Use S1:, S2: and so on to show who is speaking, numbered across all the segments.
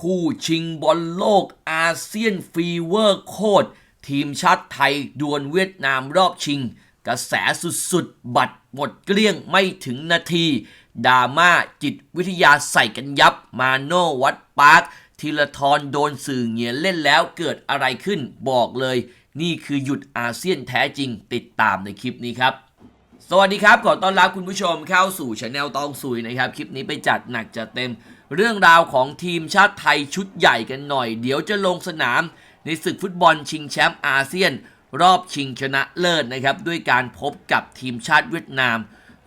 S1: คู่ชิงบอลโลกอาเซียนฟีเวอร์โคตรทีมชาติไทยดวลเวียดนามรอบชิง กระแสสุดๆ บัตรหมดเกลี้ยงไม่ถึงนาทีดราม่าจิตวิทยาใส่กันยับมาโนวัดปาร์คธีรทรโดนสื่อเงียเล่นแล้วเกิดอะไรขึ้นบอกเลย นี่คือหยุดอาเซียนแท้จริงติดตามในคลิปนี้ครับสวัสดีครับ ขอต้อนรับคุณผู้ชมเข้าสู่ช anel ตองซุยนะครับ คลิปนี้ไปจัดหนักจัดเต็ม เรื่องราวของทีมชาติไทยชุดใหญ่กันหน่อย เดี๋ยวจะลงสนามในศึกฟุตบอลชิงแชมป์อาเซียน รอบชิงชนะเลิศนะครับ ด้วยการพบกับทีมชาติเวียดนาม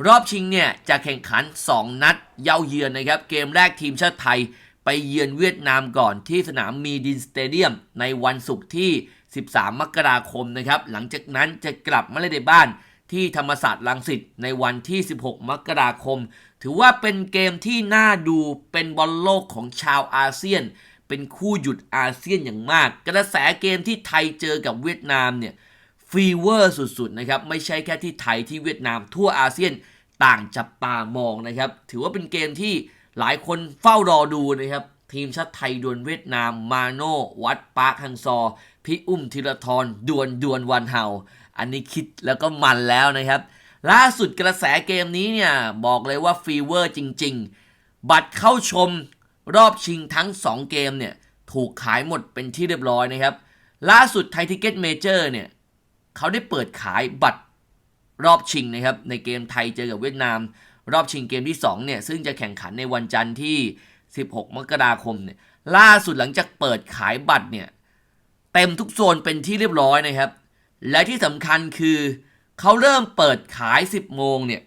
S1: รอบชิงเนี่ยจะแข่งขัน 2 นัดเย้าเยือนนะครับ เกมแรกทีมชาติไทยไปเยือนเวียดนามก่อนที่สนามมีดินสเตเดียม ในวันศุกร์ที่ 13 มกราคมนะครับ หลังจากนั้นจะกลับมาเล่นในบ้านที่ธรรมศาสตร์ลังสิตในวันที่ 16 มกราคม ถือว่าเป็นเกมที่น่าดูเป็นบอลโลกของชาวอาเซียน เป็นคู่หยุดอาเซียนอย่างมาก กระแสเกมที่ไทยเจอกับเวียดนามเนี่ยฟีเวอร์สุดๆนะครับไม่ใช่แค่ที่ไทยที่เวียดนามทั่วอาเซียนต่างจับตามองนะครับ ถือว่าเป็นเกมที่หลายคนเฝ้ารอดูนะครับ ทีมชาติไทยดวลเวียดนาม มาโนวัดปาร์คฮังซอ พี่อุ้มธีรทรดวลดวลวันเฮาอันนี้คิดแล้วก็มันแล้วนะครับ ล่าสุดกระแสเกมนี้เนี่ย บอกเลยว่าฟีเวอร์จริง ๆ บัตรเข้าชมรอบชิงทั้ง 2 เกมเนี่ย ถูกขายหมดเป็นที่เรียบร้อยนะครับ ล่าสุดไทยทิเก็ตเมเจอร์เนี่ย เขาได้เปิดขายบัตรรอบชิงนะครับ ในเกมไทยเจอกับเวียดนาม รอบชิงเกมที่ 2 เนี่ย ซึ่งจะแข่งขันในวันจันทร์ที่ 16 มกราคมเนี่ยล่าสุดหลังจากเปิดขายบัตรเนี่ย เต็มทุกโซนเป็นที่เรียบร้อยนะครับ และที่สำคัญคือ เขาเริ่มเปิดขาย 10 โมงเนี่ย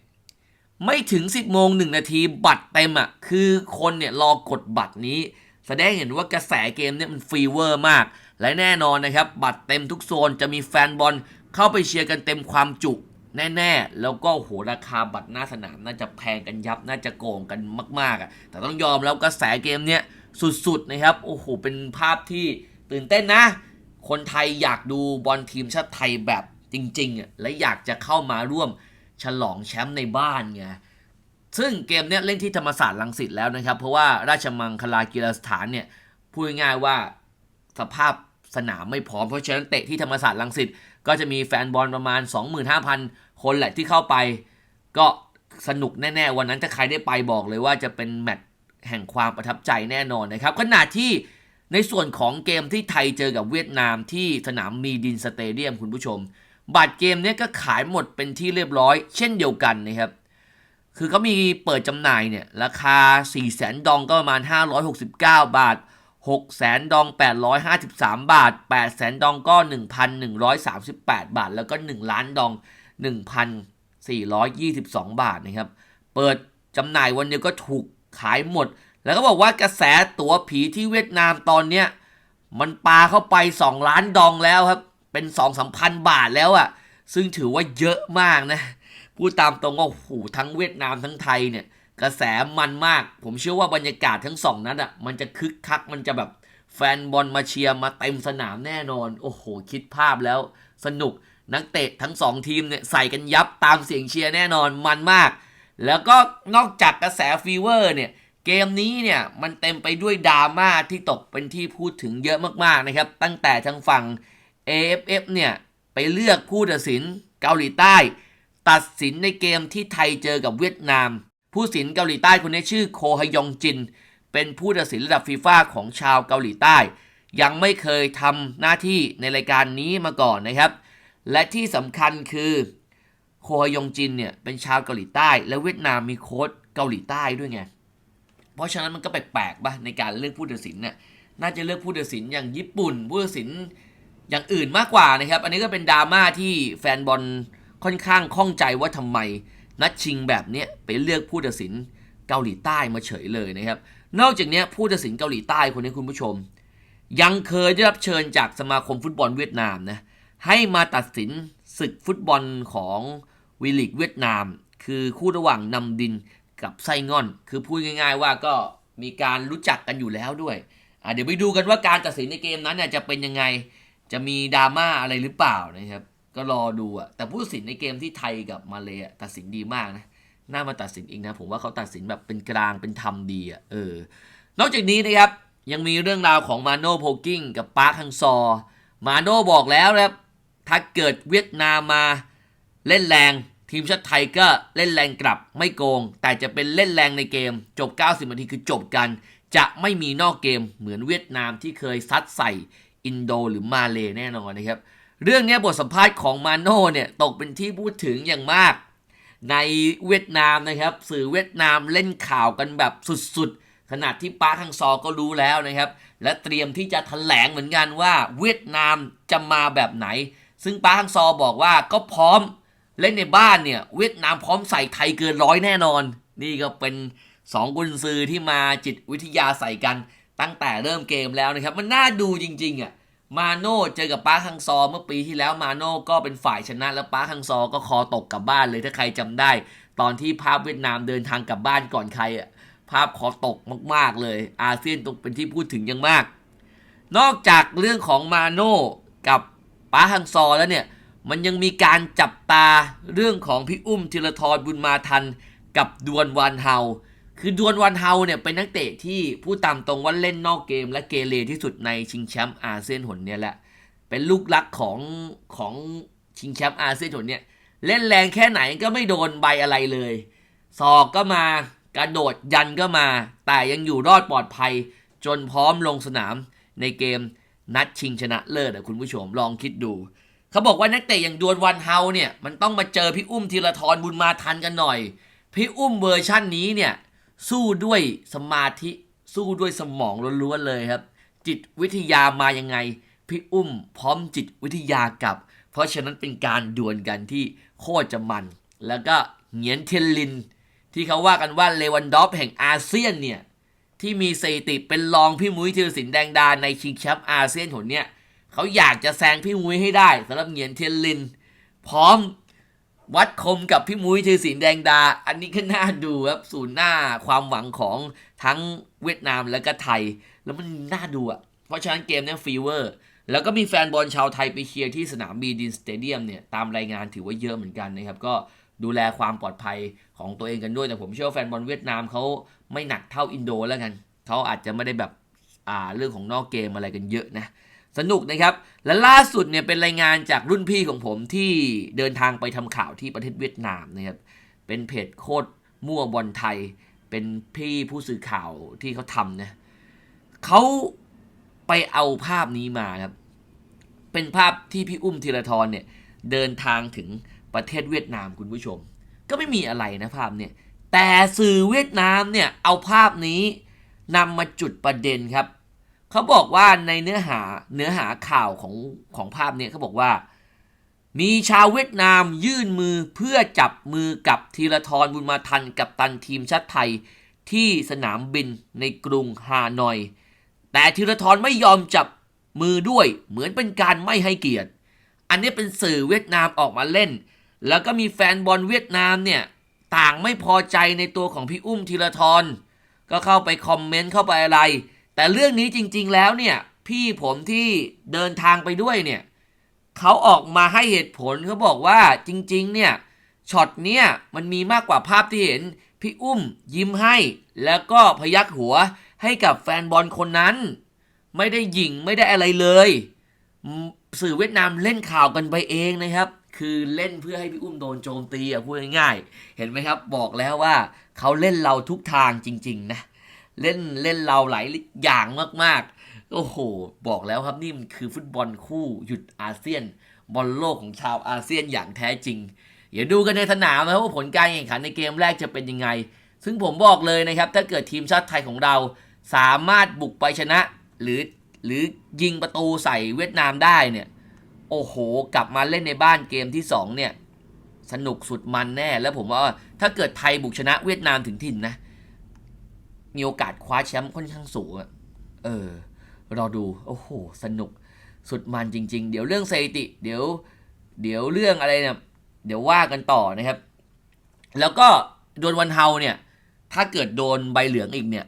S1: ไม่ถึง 10 โมง 1 นาทีบัตรเต็มอะ่ะคือคนเนี่ยรอกดบัตรนี้ แสดงเห็นว่ากระแสเกมเนี่ยมันฟีเวอร์มาก และแน่นอนนะครับ บัตรเต็มทุกโซนจะมีแฟนบอลเข้าไปเชียร์กันเต็มความจุแน่ๆ แล้วก็โหราคาบัตรหน้าสนามน่าจะแพงกันยับ น่าจะโกงกันมากๆอะแต่ต้องยอมแล้วกระแสเกมเนี้ยสุดๆนะครับโอ้โหเป็นภาพที่ตื่นเต้นนะ คนไทยอยากดูบอลทีมชาติไทยแบบ จริงๆอะและอยากจะเข้ามาร่วมฉลองแชมป์ในบ้านไงซึ่งเกมเนี้ยเล่นที่ธรรมศาสตร์ลังสิตแล้วนะครับ เพราะว่าราชมังคลากีฬาสถานเนี่ยพูดง่ายๆว่าสภาพสนามไม่พร้อมเพราะฉะนั้นเตะที่ธรรมศาสตร์ลังสิตก็จะมีแฟนบอลประมาณ 25,000 คนแหละที่เข้าไป ก็สนุกแน่ๆ วันนั้นถ้าใครได้ไปบอกเลยว่าจะเป็นแมตช์แห่งความประทับใจแน่นอนนะครับขณะที่ในส่วนของเกมที่ไทยเจอกับเวียดนามที่สนามมีดินสเตเดียมคุณผู้ชม บัตรเกมเนี้ยก็ขายหมดเป็นที่เรียบร้อย เช่นเดียวกันนะครับ คือเขามีเปิดจำหน่ายเนี่ยราคา 4 0 0แสนดองก็ประมาณ 569 บาท 6 0แสนดอง 853 บาท 8 0แสนดองก็ 1,138 บาท แล้วก็ 1 ล้านดอง 1,422 บาทนะครับ เปิดจำหน่ายวันเดียวก็ถูกขายหมด แล้วก็บอกว่ากระแสตั๋วผีที่เวียดนามตอนเนี้ยมันปาเข้าไป 2 ล้านดองแล้วครับ เป็น2 3พันบาทแล้วอะ่ะ ซึ่งถือว่าเยอะมากนะ พูดตามตรงว่าโอ้โหทั้งเวียดนามทั้งไทยเนี่ย กระแสมันมาก ผมเชื่อว่าบรรยากาศทั้งสองนัดอะ มันจะคึกคัก มันจะแบบแฟนบอลมาเชียร์มาเต็มสนามแน่นอน โอ้โห คิดภาพแล้วสนุกนักเตะทั้งสองทีมเนี่ยใส่กันยับตามเสียงเชียร์แน่นอนมันมาก แล้วก็นอกจากกระแสฟีเวอร์เนี่ยเกมนี้เนี่ยมันเต็มไปด้วยดราม่าที่ตกเป็นที่พูดถึงเยอะมากๆนะครับ ตั้งแต่ทางฝั่ง AFF เนี่ย ไปเลือกผู้ตัดสินเกาหลีใต้ ตัดสินในเกมที่ไทยเจอกับเวียดนาม ผู้ตัดสินเกาหลีใต้คนนี้ชื่อโคฮยองจิน เป็นผู้ตัดสินระดับฟีฟ่าของชาวเกาหลีใต้ ยังไม่เคยทำหน้าที่ในรายการนี้มาก่อนนะครับ และที่สำคัญคือโคฮยองจินเนี่ยเป็นชาวเกาหลีใต้ และเวียดนามมีโค้ชเกาหลีใต้ด้วยไงเพราะฉะนั้นมันก็แปลกๆปะในการเลือกผู้ตัดสินเนี่ยน่าจะเลือกผู้ตัดสินอย่างญี่ปุ่นผู้ตัดสิน อย่างอื่นมากกว่านะครับ อันนี้ก็เป็นดราม่าที่แฟนบอลค่อนข้างข้องใจว่าทำไม นัดชิงแบบนี้ไปเลือกผู้ตัดสินเกาหลีใต้มาเฉยเลยนะครับ นอกจากนี้ผู้ตัดสินเกาหลีใต้คนนี้คุณผู้ชม ยังเคยได้รับเชิญจากสมาคมฟุตบอลเวียดนามนะให้มาตัดสินศึกฟุตบอลของวีลิกเวียดนาม คือคู่ระหว่างนำดินกับไส้ง่อน คือพูดง่าย ๆ ว่าก็มีการรู้จักกันอยู่แล้วด้วยเดี๋ยวไปดูกันว่าการตัดสินในเกมนั้นจะเป็นยังไง จะมีดราม่าอะไรหรือเปล่านะครับ ก็รอดูอะแต่ผู้ตัดสินในเกมที่ไทยกับมาเลย์ตัดสินดีมากนะน่ามาตัดสินอีกนะ ผมว่าเขาตัดสินแบบเป็นกลางเป็นธรรมดีอะเออ นอกจากนี้นะครับ ยังมีเรื่องราวของมาโนโพกิ้งกับปาร์คฮังซอ มาโนบอกแล้วนะครับถ้าเกิดเวียดนามมาเล่นแรงทีมชาติไทยก็เล่นแรงกลับไม่โกง แต่จะเป็นเล่นแรงในเกม จบ 90 นาทีคือจบกัน จะไม่มีนอกเกมเหมือนเวียดนามที่เคยซัดใส่ อินโดหรือมาเลแน่นอนนะครับ เรื่องนี้บทสัมภาษณ์ของมาโน่เนี่ยตกเป็นที่พูดถึงอย่างมาก ในเวียดนามนะครับ สื่อเวียดนามเล่นข่าวกันแบบสุดๆ ขนาดที่ป้าร์คฮังซอก็รู้แล้วนะครับ และเตรียมที่จะแถลงเหมือนกันว่า เวียดนามจะมาแบบไหน ซึ่งป้าร์คฮังซอบอกว่าก็พร้อมเล่นในบ้านเนี่ยเวียดนามพร้อมใส่ไทยเกินร้อยแน่นอน นี่ก็เป็นสองกุนซือที่มาจิตวิทยาใส่กัน ตั้งแต่เริ่มเกมแล้วนะครับ มันน่าดูจริงๆอะมาโน่เจอกับปาร์คังซอเมื่อปีที่แล้วมาโน่ก็เป็นฝ่ายชนะ แล้วปาร์คังซอก็คอตกกลับบ้านเลยถ้าใครจำได้ ตอนที่ภาพเวียดนามเดินทางกลับบ้านก่อนใครอะภาพคอตกมากๆเลย อาเซียนตกเป็นที่พูดถึงอย่างมาก นอกจากเรื่องของมาโน่กับปาร์คังซอแล้วเนี่ยมันยังมีการจับตาเรื่องของพี่อุ้มธีรทรบุญมาทันกับดวนวันเฮา คือดวนวันเฮาเนี่ยเป็นนักเตะที่พูดตามตรงว่าเล่นนอกเกม และเกเรที่สุดในชิงแชมป์อาเซียนหนเนี่ยแหละ เป็นลูกรักของของชิงแชมป์อาเซียนหนเนี่ย เล่นแรงแค่ไหนก็ไม่โดนใบอะไรเลย ศอกก็มากระโดดยันก็มา แต่ยังอยู่รอดปลอดภัย จนพร้อมลงสนามในเกมนัดชิงชนะเลิศอะคุณผู้ชมลองคิดดู เขาบอกว่านักเตะอย่างดวนวันเฮาเนี่ยมันต้องมาเจอพี่อุ้มธีรทรบุญมาทันกันหน่อย พี่อุ้มเวอร์ชั่นนี้เนี่ย สู้ด้วยสมาธิสู้ด้วยสมองล้วนๆเลยครับ จิตวิทยามายังไง พี่อุ้มพร้อมจิตวิทยากับ เพราะฉะนั้นเป็นการดวลกันที่โคตรจะมัน แล้วก็เหงียนเทยนลิน ที่เขาว่ากันว่าเลวันดอฟแห่งอาเซียนเนี่ย ที่มีสถิติเป็นรองพี่มุ้ยธีรศิลป์แดงดาในชิงแชมป์อาเซียนหนเนี่ยเขาอยากจะแซงพี่มุ้ยให้ได้สำหรับเหงียนเทียนลิน พร้อม วัดคมกับพี่มุ้ยธีรศิลป์แดงดา อันนี้ก็น่าดูครับศูนย์หน้าความหวังของทั้งเวียดนามและก็ไทย แล้วมันน่าดูอะ เพราะฉะนั้นเกมเนี้ฟีเวอร์ แล้วก็มีแฟนบอลชาวไทยไปเชียร์ที่สนามบีดินสเตเดียมเนี่ย ตามรายงานถือว่าเยอะเหมือนกันนะครับ ก็ดูแลความปลอดภัยของตัวเองกันด้วย แต่ผมเชื่อว่าแฟนบอลเวียดนามเขาไม่หนักเท่าอินโดแล้วกัน เขาอาจจะไม่ได้แบบอ่าเรื่องของนอกเกมอะไรกันเยอะนะ สนุกนะครับ และล่าสุดเนี่ยเป็นรายงานจากรุ่นพี่ของผมที่เดินทางไปทำข่าวที่ประเทศเวียดนามนะครับเป็นเพจโคตรมั่วบอลไทย เป็นพี่ผู้สื่อข่าวที่เขาทำนะเขาไปเอาภาพนี้มาครับ เป็นภาพที่พี่อุ้มธีรทรเนี่ยเดินทางถึงประเทศเวียดนามคุณผู้ชม ก็ไม่มีอะไรนะภาพเนี่ยแต่สื่อเวียดนามเนี่ยเอาภาพนี้นำมาจุดประเด็นครับ เขาบอกว่าในเนื้อหาเนื้อหาข่าวของของภาพเนี่ยเขาบอกว่า มีชาวเวียดนามยื่นมือเพื่อจับมือกับธีรทรบุญมาทันกับตันทีมชาติไทยที่สนามบินในกรุงฮานอย แต่ธีรทรไม่ยอมจับมือด้วยเหมือนเป็นการไม่ให้เกียรติ อันนี้เป็นสื่อเวียดนามออกมาเล่น แล้วก็มีแฟนบอลเวียดนามเนี่ยต่างไม่พอใจในตัวของพี่อุ้มธีรทรก็เข้าไปคอมเมนต์เข้าไปอะไร แต่เรื่องนี้จริง ๆ แล้วเนี่ย พี่ผมที่เดินทางไปด้วยเนี่ยเขาออกมาให้เหตุผลเขาบอกว่าจริง ๆ เนี่ยช็อตเนี่ยมันมีมากกว่าภาพที่เห็นพี่อุ้มยิ้มให้ แล้วก็พยักหัวให้กับแฟนบอลคนนั้น ไม่ได้หยิงไม่ได้อะไรเลย สื่อเวียดนามเล่นข่าวกันไปเองนะครับ คือเล่นเพื่อให้พี่อุ้มโดนโจมตีอะพูดง่ายๆเห็นไหมครับบอกแล้วว่าเขาเล่นเราทุกทางจริง ๆ นะ เล่นเล่นเราหลายอย่างมากๆ โอ้โห บอกแล้วครับนี่มันคือฟุตบอลคู่หยุดอาเซียน บอลโลกของชาวอาเซียนอย่างแท้จริง เดี๋ยวดูกันในสนามนะครับว่าผลการแข่งขันในเกมแรกจะเป็นยังไง ซึ่งผมบอกเลยนะครับ ถ้าเกิดทีมชาติไทยของเรา สามารถบุกไปชนะ หรือหรือยิงประตูใส่เวียดนามได้เนี่ย โอ้โห กลับมาเล่นในบ้านเกมที่ 2 เนี่ย สนุกสุดมันแน่ แล้วผมว่าถ้าเกิดไทยบุกชนะเวียดนามถึงถิ่นนะ มีโอกาสคว้าแชมป์ค่อนข้างสูงอะเออ รอดู โอ้โห สนุก สุดมันจริง ๆ เดี๋ยวเรื่องสถิติ เดี๋ยว เดี๋ยวเรื่องอะไรเนี่ย เดี๋ยวว่ากันต่อนะครับ แล้วก็โดนวันเฮาเนี่ย ถ้าเกิดโดนใบเหลืองอีกเนี่ย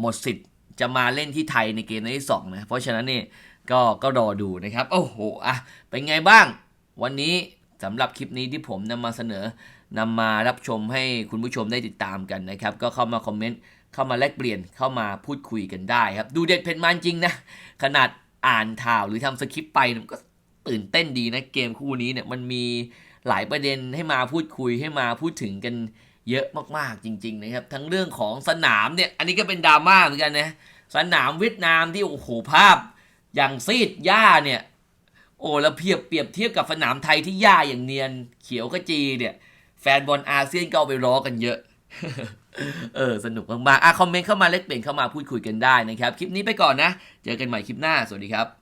S1: หมดสิทธิ์จะมาเล่นที่ไทยในเกมนัดที่สองนะ เพราะฉะนั้นนี่ก็ก็รอดูนะครับ โอ้โห อะ เป็นไงบ้าง วันนี้สำหรับคลิปนี้ที่ผมนำมาเสนอนำมารับชมให้คุณผู้ชมได้ติดตามกันนะครับ ก็เข้ามาคอมเมนต์ เข้ามาแลกเปลี่ยนเข้ามาพูดคุยกันได้ครับ ดูเด็ดเผ็ดมันจริงนะ ขนาดอ่านข่าวหรือทำสคริปต์ไปมันก็ตื่นเต้นดีนะเกมคู่นี้เนี่ยมันมีหลายประเด็นให้มาพูดคุยให้มาพูดถึงกันเยอะมากๆจริง ๆ นะครับ ทั้งเรื่องของสนามเนี่ยอันนี้ก็เป็นดราม่าเหมือนกันนะสนามเวียดนามที่โอ้โหภาพ อย่างซีดหญ้าเนี่ยโอ้แล้วเพียบเปรียบเทียบกับสนามไทยที่หญ้าอย่างเนียนเขียวขจีเนี่ยแฟนบอลอาเซียนก็เอาไปล้อกันเยอะ เออ สนุกมากๆอะคอมเมนต์เข้ามาเล็กเปลี่ยนเข้ามาพูดคุยกันได้นะครับ คลิปนี้ไปก่อนนะ เจอกันใหม่คลิปหน้า สวัสดีครับ